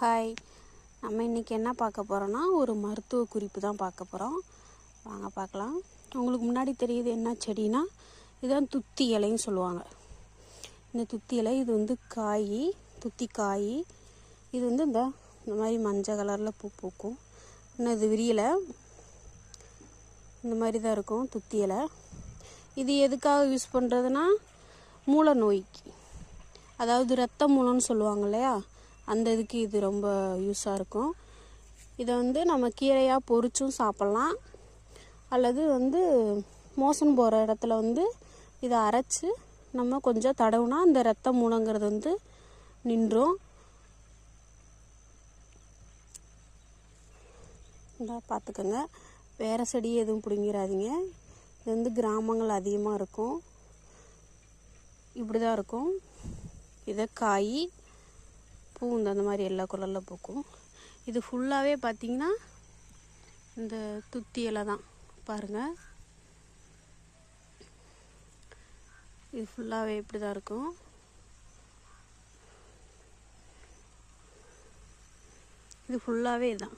Hi நம்ம இன்றைக்கி என்ன பார்க்க போகிறோன்னா ஒரு மருத்துவ குறிப்பு தான் பார்க்க போகிறோம் வாங்க பார்க்கலாம். உங்களுக்கு முன்னாடி தெரியுது என்ன செடினா இதுதான் துத்தி இலைன்னு சொல்லுவாங்க. இந்த துத்தி இலை இது வந்து காய் துத்தி காய். இது வந்து இந்த இந்த மாதிரி மஞ்சள் கலரில் பூ பூக்கும். இன்னும் இது விரியலை. இந்த மாதிரி தான் இருக்கும் துத்தி இலை. இது எதுக்காக யூஸ் பண்ணுறதுனா மூல நோய்க்கு அதாவது ரத்த மூலம்னு சொல்லுவாங்க இல்லையா? அந்த இதுக்கு இது ரொம்ப யூஸாக இருக்கும். இதை வந்து நம்ம கீரையாக பொறிச்சும் சாப்பிட்லாம். அல்லது வந்து மோசன் போகிற இடத்துல வந்து இதை அரைச்சி நம்ம கொஞ்சம் தடவுனா அந்த ரத்த மூலங்கிறது வந்து நின்றும். பார்த்துக்கோங்க வேறு செடி எதுவும் பிடுங்கிறாதீங்க இது வந்து கிராமங்கள் அதிகமாக இருக்கும். இப்படி தான் இருக்கும். இதை காய் பூந்து அந்த மாதிரி எல்லா கலரில் பூக்கும். இது ஃபுல்லாகவே பார்த்தீங்கன்னா இந்த துத்தி இலை தான். பாருங்கள் இது ஃபுல்லாகவே இப்படி தான் இருக்கும். இது ஃபுல்லாகவே தான்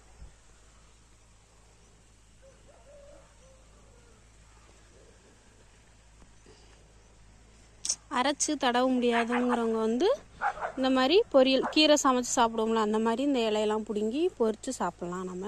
அரைச்சி தடவ முடியாதுங்கிறவங்க வந்து இந்த மாதிரி பொரியல் கீரை சமைச்சு சாப்பிடுவோம்ல அந்த மாதிரி இந்த இலையெல்லாம் பிடுங்கி பொரித்து சாப்பிட்லாம் நம்ம.